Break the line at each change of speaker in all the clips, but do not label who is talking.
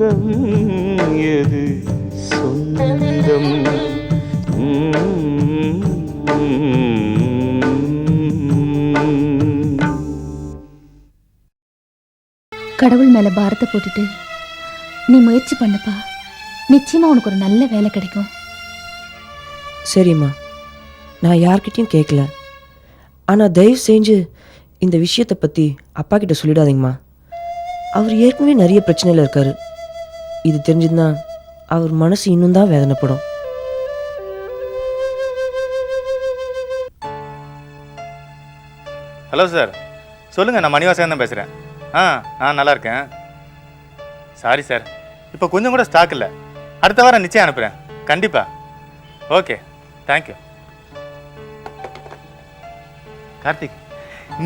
சொந்தம் எது? சொந்தம்.
கடவுள் மேல பாரத்தை போட்டுட்டு நீ முயற்சி பண்ணப்பா. நிச்சயமா உனக்கு ஒரு நல்ல வேலை கிடைக்கும்.
சரிம்மா. நான் யார்கிட்டயும் கேட்கல ஆனால் தயவு செஞ்சு இந்த விஷயத்தை பற்றி அப்பா கிட்ட சொல்லிடாதீங்கம்மா. அவர் ஏற்கனவே நிறைய பிரச்சனையில் இருக்காரு. இது தெரிஞ்சுதுன்னா அவர் மனசு இன்னும் தான் வேதனைப்படும்.
ஹலோ சார் சொல்லுங்கள் நான் மணிவாசன் தான் பேசுகிறேன் ஆ ஆ நல்லா இருக்கேன். சாரி சார் இப்போ கொஞ்சம் கூட ஸ்டாக் இல்லை. அடுத்த வாரம் நிச்சயம் அனுப்புகிறேன் கண்டிப்பாக ஓகே தேங்க்யூ கார்த்திக்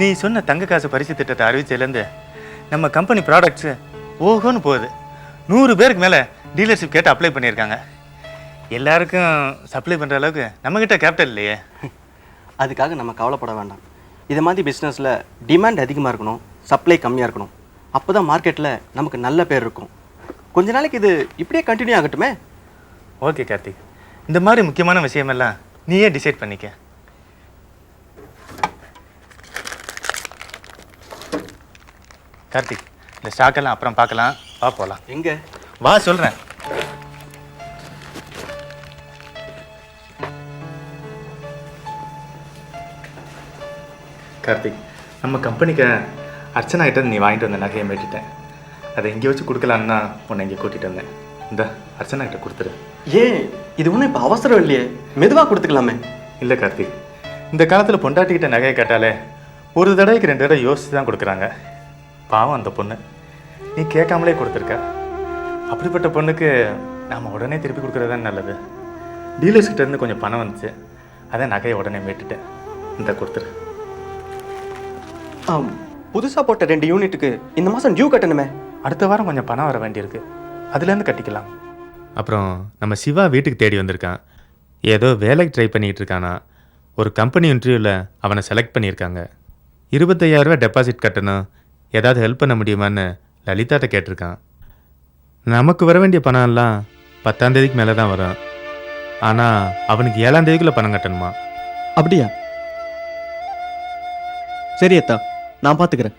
நீ சொன்ன தங்க காசு பரிசு திட்டத்தை அறிவிச்சதுலேருந்து நம்ம கம்பெனி ப்ராடக்ட்ஸு ஓஹோன்னு போகுது. நூறு பேருக்கு மேலே டீலர்ஷிப் கேட்டு அப்ளை பண்ணியிருக்காங்க. எல்லாருக்கும் சப்ளை பண்ணுற அளவுக்கு நம்மக்கிட்ட கேபிட்டல் இல்லையே.
அதுக்காக நம்ம கவலைப்பட வேண்டாம். இது மாதிரி பிஸ்னஸில் டிமாண்ட் அதிகமாக இருக்கணும் சப்ளை கம்மியாக இருக்கணும். அப்போ தான் மார்க்கெட்டில் நமக்கு நல்ல பேர் இருக்கும். கொஞ்ச நாளைக்கு இது இப்படியே கண்டினியூ ஆகட்டுமே?
ஓகே கார்த்திக். இந்த மாதிரி முக்கியமான விஷயமெல்லாம் நீயே டிசைட் பண்ணிக்க. கார்த்திக் இந்த ஸ்டாக்கெல்லாம் அப்புறம் பார்க்கலாம். வா போகலாம்
எங்கே?
வா சொல்கிறேன் கார்த்திக் நம்ம கம்பெனிக்கு அர்ச்சனா கிட்ட நீ வாங்கிட்டு வந்த நகையை மீட்டுட்டேன். அதை எங்கே வச்சு கொடுக்கலான்னு தான் உன்னை இங்கே கூட்டிகிட்டு வந்தேன். இந்த அர்ச்சனா கிட்ட கொடுத்துரு
ஏன்? இது ஒன்றும் இப்போ அவசரம் இல்லையே. மெதுவாக கொடுத்துக்கலாமே.
இல்லை கார்த்திக் இந்த காலத்தில் பொண்டாட்டிக்கிட்ட நகையை கேட்டாலே ஒரு தடவைக்கு ரெண்டு தடவை யோசித்து தான் கொடுக்குறாங்க. பாவம் அந்த பொண்ணு. நீ கேட்காமலே கொடுத்துருக்க. அப்படிப்பட்ட பொண்ணுக்கு நாம் உடனே திருப்பி கொடுக்குறது தான் நல்லது. டீலர்ஸ் கிட்ட இருந்து கொஞ்சம் பணம் வந்துச்சு. அதான் நகையை உடனே மீட்டுட்டேன். இந்த கொடுத்துரு.
ஆம் புதுசாக போட்ட ரெண்டு யூனிட்டுக்கு இந்த மாதம் டியூ கட்டணுமே.
அடுத்த வாரம் கொஞ்சம் பணம் வர வேண்டியிருக்கு. அதுலேருந்து கட்டிக்கலாம். அப்புறம் நம்ம சிவா வீட்டுக்கு தேடி வந்திருக்கான். ஏதோ வேலைக்கு ட்ரை பண்ணிக்கிட்டு இருக்கானா. ஒரு கம்பெனி இன்டர்வியூவில் அவனை செலக்ட் பண்ணியிருக்காங்க. இருபத்தையாயிரரூவா டெபாசிட் கட்டணும். ஏதாவது ஹெல்ப் பண்ண முடியுமான்னு லலிதாட்ட கேட்டிருக்கான். நமக்கு வர வேண்டிய பணம் எல்லாம் பத்தாம் தேதிக்கு மேலே தான் வரும். ஆனால் அவனுக்கு ஏழாம் தேதிக்குள்ளே பணம் கட்டணுமா?
அப்படியா? சரி அத்தா. நான் பார்த்துக்கிறேன்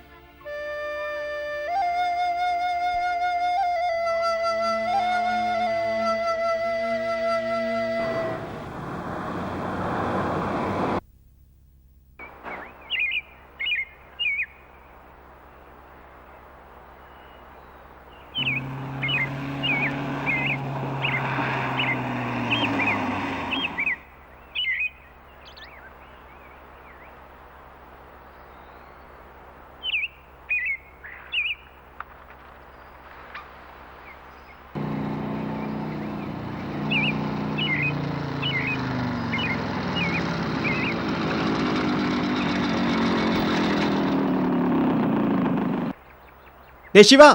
டேய் சிவா.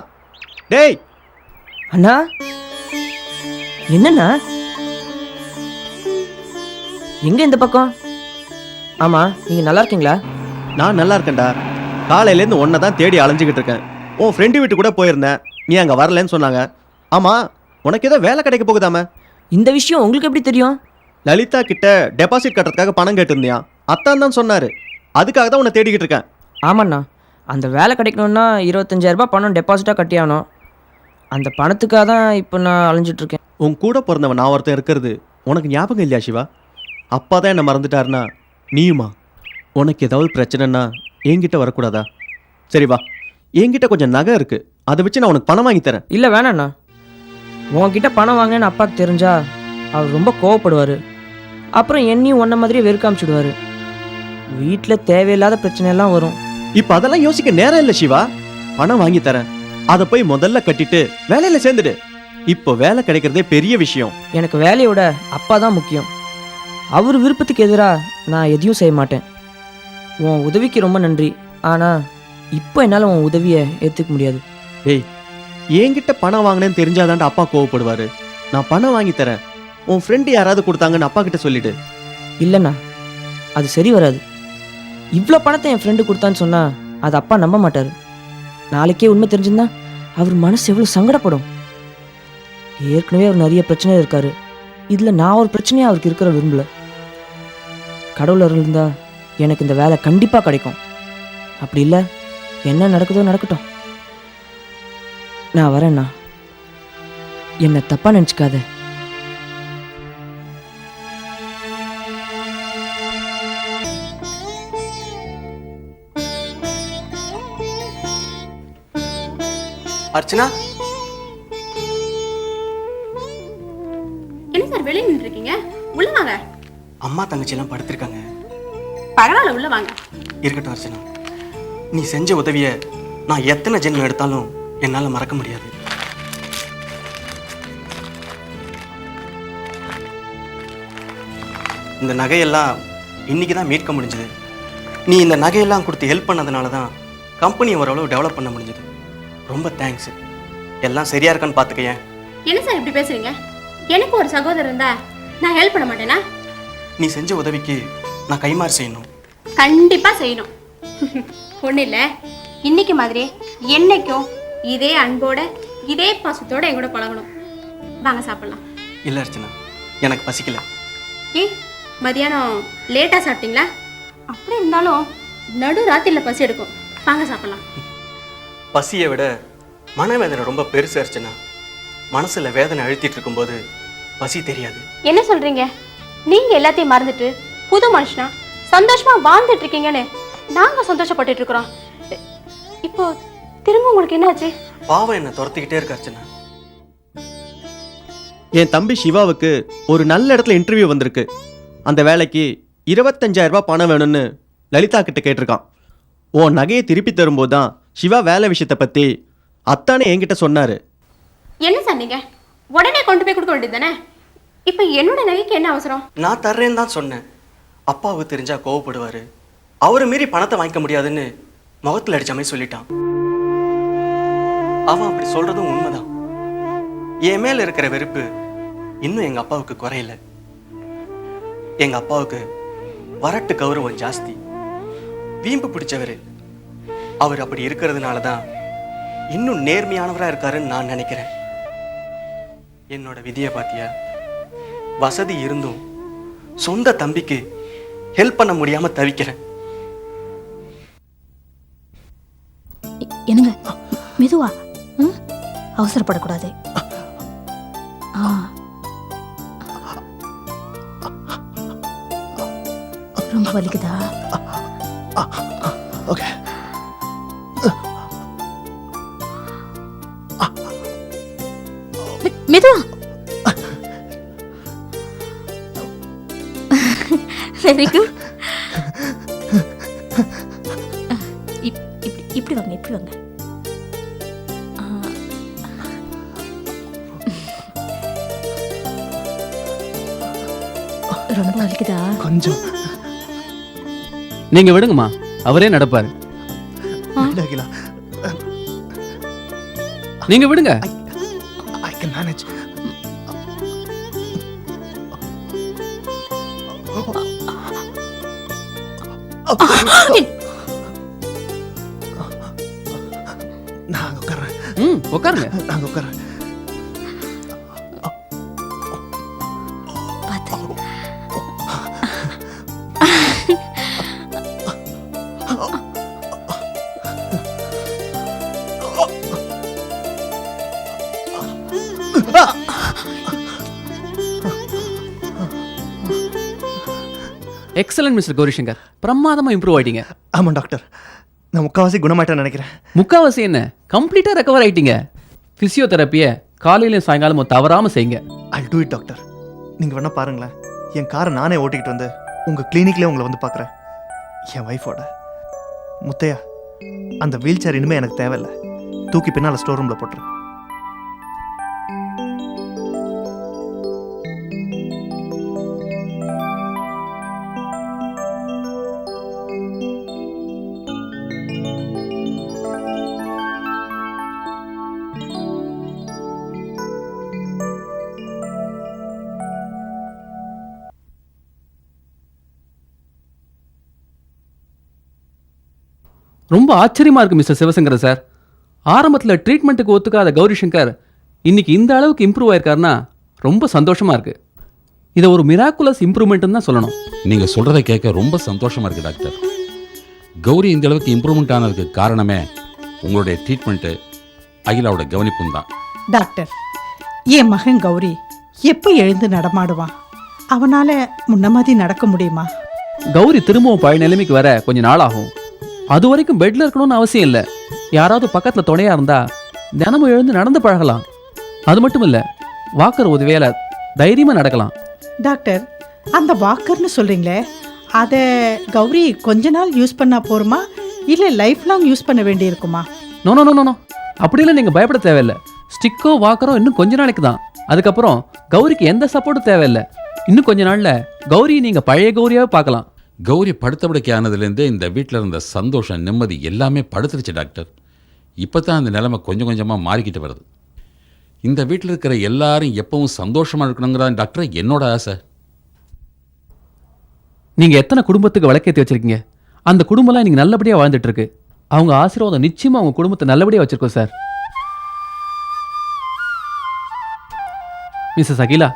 டேய்.
அண்ணா? என்னண்ணா? எங்க இந்த பக்கம்? ஆமா நீங்க நல்லா இருக்கீங்களா?
நான் நல்லா இருக்கேன்டா. காலையிலேருந்து ஒன்றை தான் தேடி அலைஞ்சிக்கிட்டு இருக்கேன். உன் ஃப்ரெண்டு வீட்டு கூட போயிருந்தேன். நீ அங்கே வரலன்னு சொன்னாங்க. ஆமாம் உனக்கு ஏதோ வேலை கிடைக்க போகுதாமே?
இந்த விஷயம் உங்களுக்கு எப்படி தெரியும்?
லலிதா கிட்ட டெபாசிட் கட்டுறதுக்காக பணம் கேட்டிருந்தியான் அத்தான் தான் சொன்னாரு. அதுக்காக தான் உன்னை தேடிக்கிட்டு இருக்கேன்.
ஆமாண்ணா. அந்த வேலை கிடைக்கணும்னா இருபத்தஞ்சாயிரம் ரூபாய் பணம் டெபாசிட்டாக கட்டியாகணும் அந்த பணத்துக்காக தான் இப்போ நான் அலைஞ்சிட்டு இருக்கேன்
உன் கூட பிறந்தவன் நான் ஒருத்தன் இருக்கிறது. உனக்கு ஞாபகம் இல்லையா சிவா? அப்பா தான் என்னை மறந்துட்டாருனா நீயுமா? உனக்கு ஏதாவது பிரச்சனைனா என்கிட்ட வரக்கூடாதா? சரி வா. என்கிட்ட கொஞ்சம் நகை இருக்கு. அதை வச்சு நான் உனக்கு பணம் வாங்கி தரேன்.
இல்லை வேணாண்ணா. உன்கிட்ட பணம் வாங்கினேன்னு அப்பாவுக்கு தெரிஞ்சா அவர் ரொம்ப கோவப்படுவார். அப்புறம் என்னையும் ஒன்றை மாதிரியே வெறுக்காமிச்சிடுவார் வீட்டில் தேவையில்லாத பிரச்சனையெல்லாம் வரும்.
இப்போ அதெல்லாம் யோசிக்க நேரம் இல்லை சிவா. பணம் வாங்கி தரேன். அதை போய் முதல்ல கட்டிட்டு வேலையில சேர்ந்துடு. இப்போ வேலை கிடைக்கிறதே பெரிய விஷயம்.
எனக்கு வேலையோட அப்பா தான் முக்கியம். அவர் விருப்பத்துக்கு எதிராக நான் எதையும் செய்ய மாட்டேன். உன் உதவிக்கு ரொம்ப நன்றி. ஆனால் இப்போ என்னால் உன் உதவியை ஏற்றுக்க முடியாது.
டேய் என்கிட்ட பணம் வாங்கினேன்னு தெரிஞ்சாதான்டா அப்பா கோவப்படுவாரு. நான் பணம் வாங்கி தரேன். உன் ஃப்ரெண்டு யாராவது கொடுத்தாங்கன்னு அப்பா கிட்ட சொல்லிடு.
இல்லைண்ணா அது சரி வராது. இவ்வளோ பணத்தை என் ஃப்ரெண்டு கொடுத்தான்னு சொன்னால் அது அப்பா நம்ப மாட்டார். நாளைக்கே உண்மை தெரிஞ்சிருந்தா அவர் மனசு எவ்வளோ சங்கடப்படும். ஏற்கனவே அவர் நிறைய பிரச்சனை இருக்கார். இதில் நான் ஒரு பிரச்சனையாக அவருக்கு இருக்கிற விரும்பல. கடவுள் இருந்தால் இருந்தா எனக்கு இந்த வேலை கண்டிப்பாக கிடைக்கும். அப்படி இல்லை என்ன நடக்குதோ நடக்கட்டும். நான் வரேண்ணா என்னை தப்பாக நினச்சிக்காத.
அர்ச்சனா?
என்ன சார் வெளியே நின்றுருக்கீங்க? உள்ள வாங்க.
அம்மா தங்கச்சியெல்லாம் படுத்திருக்காங்க.
பரவாயில்ல உள்ள வாங்க.
இருக்கட்டும் அர்ச்சனா. நீ செஞ்ச உதவியை நான் எத்தனை ஜென்மம் எடுத்தாலும் என்னால் மறக்க முடியாது. இந்த நகையெல்லாம் இன்னைக்கு தான் மீட்க முடிஞ்சது. நீ இந்த நகையெல்லாம் கொடுத்து ஹெல்ப் பண்ணதுனால தான் கம்பெனி ஓரளவு டெவலப் பண்ண முடிஞ்சது. ரொம்ப தேங்க்ஸ் எல்லாம் சரியா இருக்கான்னு பார்த்துக்கயேன்
என்ன சார் இப்படி பேசுறீங்க? எனக்கு ஒரு சகோதரர் இருந்தா நான் ஹெல்ப் பண்ண மாட்டேனா?
நீ செஞ்ச உதவிக்கு நான் கைமாறு செய்யணும்.
கண்டிப்பா செய்யணும். ஒண்ணு இல்ல. இன்னைக்கு மாதிரி என்னைக்கும் இதே அன்போட இதே பாசத்தோட என் கூட பழகணும். வாங்க சாப்பிடலாம்.
இல்லை அர்ச்சனா. எனக்கு பசிக்கல.
ஏ மதியானம் லேட்டா சாப்பிட்டீங்களா? அப்படி இருந்தாலும் நடு ராத்திரில பசி எடுக்கும். வாங்க சாப்பிடலாம்.
பசியை விட மனவேதனை ரொம்ப பெருசு அர்ச்சனா மனசுல வேதனை அழுத்திட்டு இருக்கும்போது பசி தெரியாது.
என்ன சொல்றீங்க? நீங்க எல்லாத்தையும் மறந்துட்டு புது மனுஷனா சந்தோஷமா வாழ்ந்துட்டு இருக்கீங்கன்னு நாங்க சந்தோஷப்பட்டுட்டு இருக்கிறோம். இப்போ திரும்ப உங்களுக்கு என்னாச்சு?
பாவம் என்னை துரத்திக்கிட்டே இருக்கு அர்ச்சனா என் தம்பி சிவாவுக்கு ஒரு நல்ல இடத்துல இன்டர்வியூ வந்திருக்கு. அந்த வேலைக்கு இருபத்தஞ்சாயிரம் ரூபாய் பணம் வேணும்னு லலிதா கிட்ட கேட்டிருக்கான். உன் நகையை திருப்பி தரும்போது தான் சிவா வேலை விஷயத்தை பத்தி அத்தானே என்கிட்ட சொன்னாரு.
என்ன சார் நீங்க? உடனே கொண்டு போய் கொடுக்க வேண்டியது தானே? இப்போ என்னோட நகைக்கு என்ன அவசரம்?
நான் தர்றேன்னு தான் சொன்னேன். அப்பாவுக்கு தெரிஞ்சா கோவப்படுவாரு. அவரை மீறி பணத்தை வாங்கிக்க முடியாதுன்னு முகத்தில் அடிச்ச மாதிரி சொல்லிட்டான். அவன் அப்படி சொல்றதும் உண்மைதான். என் மேல இருக்கிற வெறுப்பு இன்னும் எங்க அப்பாவுக்கு குறையல. எங்க அப்பாவுக்கு வரட்டு கௌரவம் ஜாஸ்தி. வீம்பு பிடிச்சவரு அவர் அப்படி இருக்கிறதுனால தான் இன்னும் நேர்மையானவரா இருக்காருன்னு நான் நினைக்கிறேன். என்னோட விதியை பாத்தியா? வசதி இருந்தும் சொந்த தம்பிக்கு ஹெல்ப் பண்ண முடியாம தவிக்கிறேன்.
என்னங்க? மெதுவா? ம்? அவசரப்படக்கூடாது. ஆ. ரொம்ப வலிக்குதா?
ஓகே.
மெதுவா. வெரி குட் இப்படி வாங்க இப்படி வாங்க. ரொம்ப வலிக்குதா?
கொஞ்சம்.
நீங்க விடுங்கம்மா. அவரே நடப்பாரு. நீங்க விடுங்க.
நான் உட்கார்றேன்
ம் உட்காருங்க
நாங்கள் உட்கார்றேன்
எக்ஸலன்ட் மிஸ்டர் கௌரிசங்கர் பிரமாதமா இம்ப்ரூவ் ஆயிட்டீங்க.
ஆமாம் டாக்டர். நான் முக்கால்வாசி குணமாயிட்டேன்னு நினைக்கிறேன்.
முக்காவாசி என்ன? கம்ப்ளீட்டா ரெக்கவர் ஆயிட்டீங்க. பிசியோதெரப்பியை காலையிலும் சாயங்காலமும் தவறாம செய்யுங்க.
I do it doctor. நீங்கள் வேணால் பாருங்களேன். என் காரை நானே ஓட்டிக்கிட்டு வந்து உங்கள் கிளினிக்லேயே உங்களை வந்து பார்க்குறேன். என் ஒய்ஃபோட முத்தையா அந்த வீல் சேர் இனிமேல் எனக்கு தேவையில்லை. தூக்கி பின்னால் ஸ்டோர் ரூமில் போட்டுரு.
ரொம்ப ஆச்சரியமா இருக்கு மிஸ்டர் சிவசங்கர் சார். ஆரம்பத்தில் ட்ரீட்மெண்ட்டுக்கு ஒத்துக்காத கௌரி சங்கர் இன்னைக்கு இந்த அளவுக்கு இம்ப்ரூவ் ஆயிருக்காருன்னா ரொம்ப சந்தோஷமா இருக்கு. இதை ஒரு மிராக்குலஸ் இம்ப்ரூவ்மெண்ட்னு தான் சொல்லணும்.
நீங்க சொல்றதை கேட்க ரொம்ப சந்தோஷமா இருக்கு டாக்டர். கௌரி இந்த அளவுக்கு இம்ப்ரூவ்மெண்ட் ஆனதுக்கு காரணமே உங்களுடைய ட்ரீட்மெண்ட்டு அகிலாவோட கவனிப்பும் தான்.
டாக்டர் என் மகன் கௌரி எப்போ எழுந்து நடமாடுவான்? அவனால முன்ன மாதிரி நடக்க முடியுமா?
கௌரி திரும்பவும் பழைய நிலைமைக்கு வர கொஞ்ச நாள் ஆகும் அது வரைக்கும் பெட்ல இருக்கணும்னு அவசியம் இல்லை. யாராவது பக்கத்துல துணையா இருந்தா தினமும் எழுந்து நடந்து பழகலாம். அது மட்டும் இல்ல வாக்கர் உதவியால தைரியமா நடக்கலாம்.
டாக்டர் அந்த வாக்கர்னு சொல்றீங்களே அதை கௌரி கொஞ்ச நாள் யூஸ் பண்ணா போருமா? இல்லை லைஃப் லாங் யூஸ் பண்ண வேண்டியிருக்குமா
நோ நோ நோ நோ அப்படிலாம் நீங்க பயப்பட தேவையில்லை. ஸ்டிக்கோ வாக்கரோ இன்னும் கொஞ்ச நாளைக்கு தான். அதுக்கப்புறம் கௌரிக்கு எந்த சப்போர்ட்டும் தேவையில்லை. இன்னும் கொஞ்ச நாள்ல கௌரி நீங்க பழைய கௌரியாவே பார்க்கலாம்.
கௌரி படுத்தபடிக்கை ஆனதுலேருந்தே இந்த வீட்டில் இருந்த சந்தோஷம் நிம்மதி எல்லாமே படுத்துருச்சு டாக்டர். இப்போ தான் அந்த நிலைமை கொஞ்சம் கொஞ்சமாக மாறிக்கிட்டு வருது. இந்த வீட்டில் இருக்கிற எல்லாரும் எப்பவும் சந்தோஷமாக இருக்கணுங்கிறதான் டாக்டர் என்னோட ஆசை.
நீங்கள் எத்தனை குடும்பத்துக்கு வழக்கேற்றி வச்சிருக்கீங்க? அந்த குடும்பம்லாம் நீங்கள் நல்லபடியாக வாழ்ந்துட்டு இருக்கு அவங்க ஆசீர்வாதம் நிச்சயமாக அவங்க குடும்பத்தை நல்லபடியாக வச்சுருக்கோம் சார். மிஸ்ஸஸ் அகிலா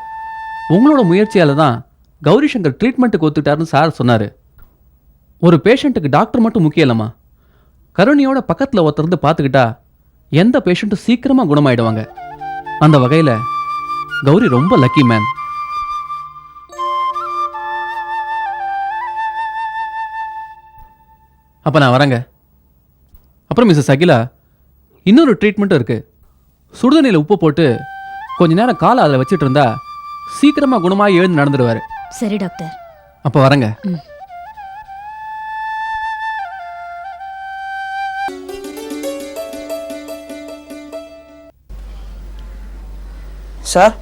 உங்களோட முயற்சியால் தான் கௌரி சங்கர் ட்ரீட்மெண்ட்டுக்கு ஒத்துக்கிட்டாருன்னு சார் சொன்னார். ஒரு பேஷண்ட்டுக்கு டாக்டர் மட்டும் முக்கியம் இல்லைம்மா. கருணையோட பக்கத்தில் ஒருத்தருந்து பார்த்துக்கிட்டா எந்த பேஷண்ட்டும் சீக்கிரமாக குணமாயிடுவாங்க. அந்த வகையில் கௌரி ரொம்ப லக்கி மேன் அப்போ நான் வரேங்க. அப்புறம் மிஸ்ஸஸ் அகிலா இன்னொரு ட்ரீட்மெண்ட்டும் இருக்குது சுடுதண்ணியில் உப்பு போட்டு கொஞ்ச நேரம் காலை அதில் வச்சுட்டு இருந்தா சீக்கிரமாக குணமாக எழுந்து நடந்துடுவார்.
சரி டாக்டர்
அப்போ வரேங்க
சார்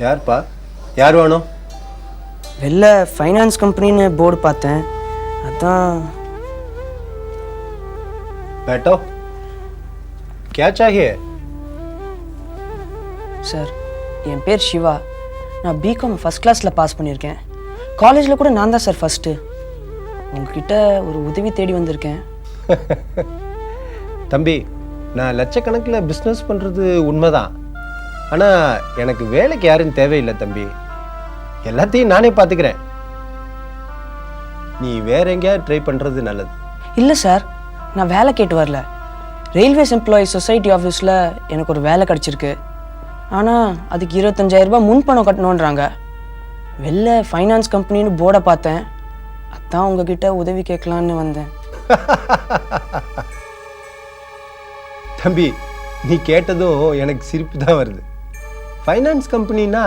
யார்ப்பா யார் வேணும்
வெளில ஃபைனான்ஸ் கம்பெனின்னு போர்டு பார்த்தேன் அதான்
बैठो क्या चाहिए
சார் என் பேர் சிவா. நான் பிகாம் ஃபஸ்ட் கிளாஸில் பாஸ் பண்ணியிருக்கேன். காலேஜில் கூட நான் தான் சார் ஃபஸ்ட்டு உங்ககிட்ட ஒரு உதவி தேடி வந்திருக்கேன்.
தம்பி நான் லட்சக்கணக்கில் பிஸ்னஸ் பண்ணுறது உண்மைதான். ஆனால் எனக்கு வேலைக்கு யாரும் தேவையில்லை தம்பி. எல்லாத்தையும் நானே பார்த்துக்கிறேன். நீ வேற எங்கேயாவது ட்ரை பண்ணுறது நல்லது.
இல்லை சார் நான் வேலை கேட்டு வரல. ரயில்வேஸ் எம்ப்ளாயீஸ் சொசைட்டி ஆஃபீஸில் எனக்கு ஒரு வேலை கிடச்சிருக்கு. ஆனால் அதுக்கு இருபத்தஞ்சாயிரம் ரூபாய் முன்பணம் கட்டணுன்றாங்க வெளில ஃபைனான்ஸ் கம்பெனின்னு போர்டை பார்த்தேன். அதான் உங்ககிட்ட உதவி கேட்கலான்னு வந்தேன்.
தம்பி நீ கேட்டதும் எனக்கு சிரிப்பு தான் வருது. ஃபைனான்ஸ் கம்பெனினா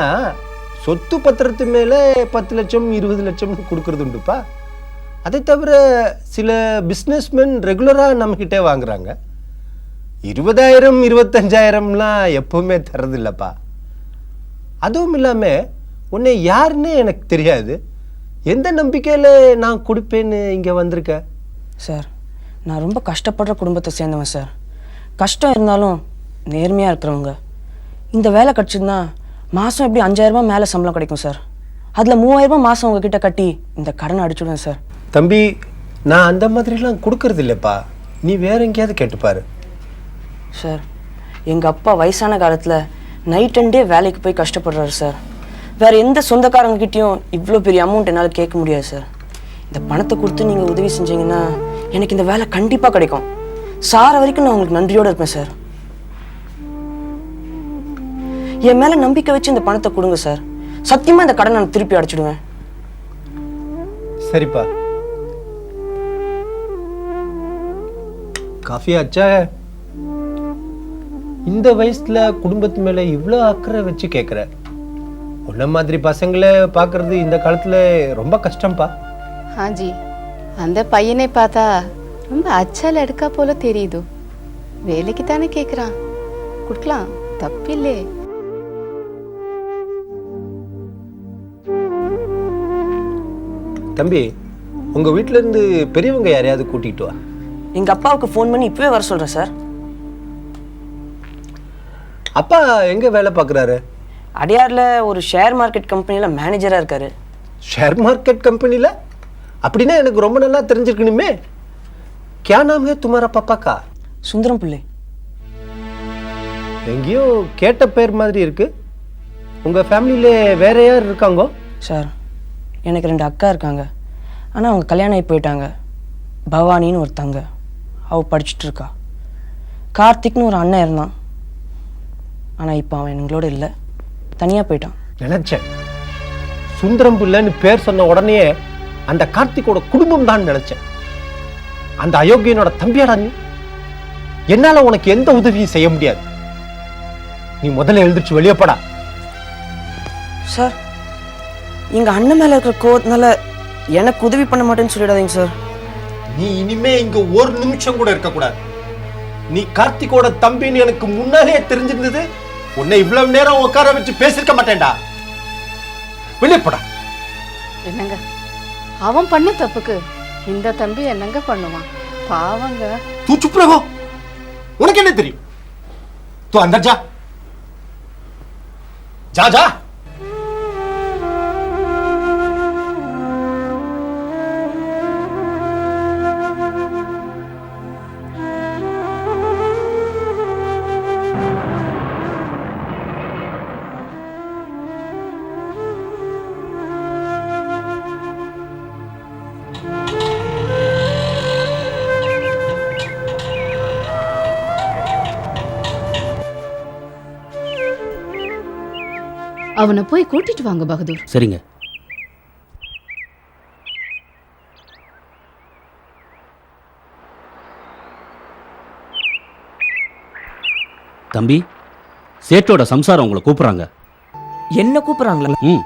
சொத்து பத்திரத்து மேலே பத்து லட்சம் இருபது லட்சம் கொடுக்கறது உண்டுப்பா. அதை தவிர சில பிஸ்னஸ்மேன் ரெகுலராக நம்மக்கிட்டே வாங்குறாங்க. இருபதாயிரம் இருபத்தஞ்சாயிரம்லாம் எப்பவுமே தரதில்லப்பா அதுவும் இல்லாமல் உன்னை யாருன்னே எனக்கு தெரியாது. எந்த நம்பிக்கையில் நான் கொடுப்பேன்னு இங்கே வந்திருக்க?
சார் நான் ரொம்ப கஷ்டப்படுற குடும்பத்தை சேர்ந்தவன் சார். கஷ்டம் இருந்தாலும் நேர்மையாக இருக்கிறவங்க. இந்த வேலை கிடச்சிருந்தா மாதம் எப்படி அஞ்சாயிரரூபா மேலே சம்பளம் கிடைக்கும் சார். அதில் மூவாயிரரூபா மாதம் உங்ககிட்ட கட்டி இந்த கடனை அடிச்சுடுவேன் சார்.
தம்பி நான் அந்த மாதிரிலாம் கொடுக்கறது இல்லைப்பா நீ வேற எங்கேயாவது கேட்டுப்பாரு.
சார். எங்கள் அப்பா வயசான காலத்தில் நைட் அண்ட் டே வேலைக்கு போய் கஷ்டப்படுறாரு சார். வேறு எந்த சொந்தக்காரங்ககிட்டயும் இவ்வளோ பெரிய அமௌண்ட் என்னால் கேட்க முடியாது சார். இந்த பணத்தை கொடுத்து நீங்கள் உதவி செஞ்சீங்கன்னா எனக்கு இந்த வேலை கண்டிப்பாக கிடைக்கும். சார வரைக்கும் நான் உங்களுக்கு நன்றியோடு இருப்பேன் சார். என் மேலே நம்பிக்கை வச்சு இந்த பணத்தை கொடுங்க சார். சத்தியமாக இந்த கடனை நான் திருப்பி அடைச்சிடுவேன்.
சரிப்பா. காஃபி ஆச்சா? இந்த வயசுல குடும்பத்து மேல இவ்வளோ அக்கறை வச்சு கேட்குற உன்ன மாதிரி பசங்களை பார்க்கறது இந்த காலத்துல ரொம்ப கஷ்டம்ப்பா
ಹಾಜಿ அந்த பையனை பார்த்தா ரொம்ப அச்சல் எடுக்கா போல தெரியுது. வேலைக்கு தானே கேட்குறான் கொடுக்கலாம். தப்பில்லே.
தம்பி உங்க வீட்ல இருந்து பெரியவங்க யாரையாவது கூட்டிட்டு வா.
எங்கள் அப்பாவுக்கு ஃபோன் பண்ணி இப்போவே வர சொல்கிறேன் சார்
அப்பா எங்கே வேலை பார்க்குறாரு?
அடையாரில் ஒரு ஷேர் மார்க்கெட் கம்பெனியில் மேனேஜராக இருக்காரு.
ஷேர் மார்க்கெட் கம்பெனியில் அப்படின்னா எனக்கு ரொம்ப நல்லா தெரிஞ்சிருக்கணுமே. கே நாம் துமாரா பாப்பாக்கா
சுந்தரம் பிள்ளை.
எங்கேயோ கேட்ட பேர் மாதிரி இருக்கு. உங்கள் ஃபேமிலியில் வேற யார் இருக்காங்கோ?
சார் எனக்கு ரெண்டு அக்கா இருக்காங்க. ஆனால் அவங்க கல்யாணம் ஆகி போயிட்டாங்க. பவானின்னு ஒருத்தங்க. அவள் படிச்சுட்டு இருக்கா. கார்த்திக்னு ஒரு அண்ணன் இருந்தான். ஆனால் இப்போ அவன் எங்களோட இல்லை. தனியாக போயிட்டான்.
நினைச்சேன். சுந்தரம் பிள்ளைன்னு பேர் சொன்ன உடனே அந்த கார்த்திகோட குடும்பம் தான் நினைச்சேன். அந்த அயோக்கியனோட தம்பியாடா நீ? என்னால உனக்கு எந்த உதவியும் செய்ய முடியாது. நீ முதல்ல எழுந்திருச்சு வெளியே போடா.
சார் எங்கள் அண்ணன் மேலே இருக்கிற கோவத்தினால எனக்கு உதவி பண்ண மாட்டேன்னு சொல்லிடாதீங்க சார்.
நீ இனிமே இங்க ஒரு நிமிஷம் கூட இருக்க கூடாது நீ கார்த்திகோட தம்பின்னு எனக்கு முன்னாலே தெரிஞ்சிருந்தது. உன்னை இவ்வளவு நேரம் உட்கார வச்சு பேசிருக்க மாட்டேன்டா. வெளியே போடா.
என்னங்க? அவன் பண்ண தப்புக்கு இந்த தம்பி என்னங்க பண்ணுவான்? பாவங்க.
தூ சுப்ரகோ உனக்கு என்ன தெரியும்? தூ அந்த ஜா ஜா.
அவனை போய் கூட்டிட்டு வாங்க பகதூர்.
சரிங்க. தம்பி சேட்டோட சம்சாரம் உங்களை கூப்பிடுறாங்க.
என்ன கூப்பிட்றாங்களா?
ம்.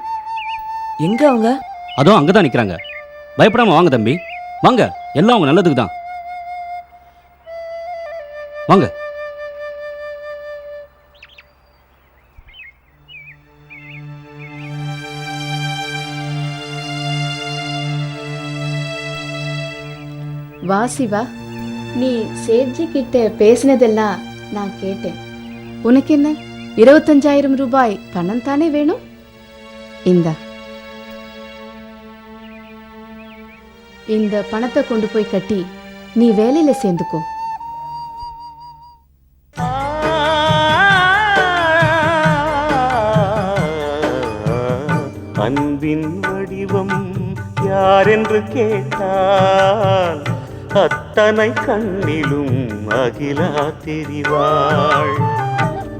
எங்க அவங்க?
அதோ அங்கே தான் நிற்கிறாங்க பயப்படாம வாங்க தம்பி. வாங்க எல்லாம் உங்க நல்லதுக்கு தான் வாங்க.
வா சிவா. நீ சேட்ஜி கிட்ட பேசினதெல்லாம் நான் கேட்டேன். உனக்கு என்ன இருபத்தஞ்சாயிரம் ரூபாய் பணம் தானே வேணும்? இந்தா. இந்த பணத்தை கொண்டு போய் கட்டி நீ வேலையில சேர்ந்துக்கோ.
அன்பின் வடிவம் யாரென்று கேட்டால் அத்தனை கண்ணிலும் அகிலா தெரிவாள்.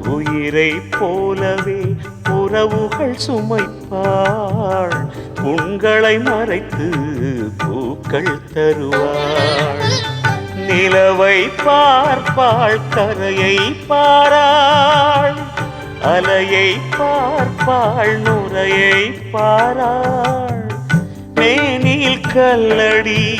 உயிரை போலவே உறவுகள் சுமைப்பாள். உங்களை மறைத்து பூக்கள் தருவாள். நிலவை பார்ப்பாள் கரையை பாராள். அலையை பார்ப்பாள் நுரையை பாராள். மேனில் கல்லடி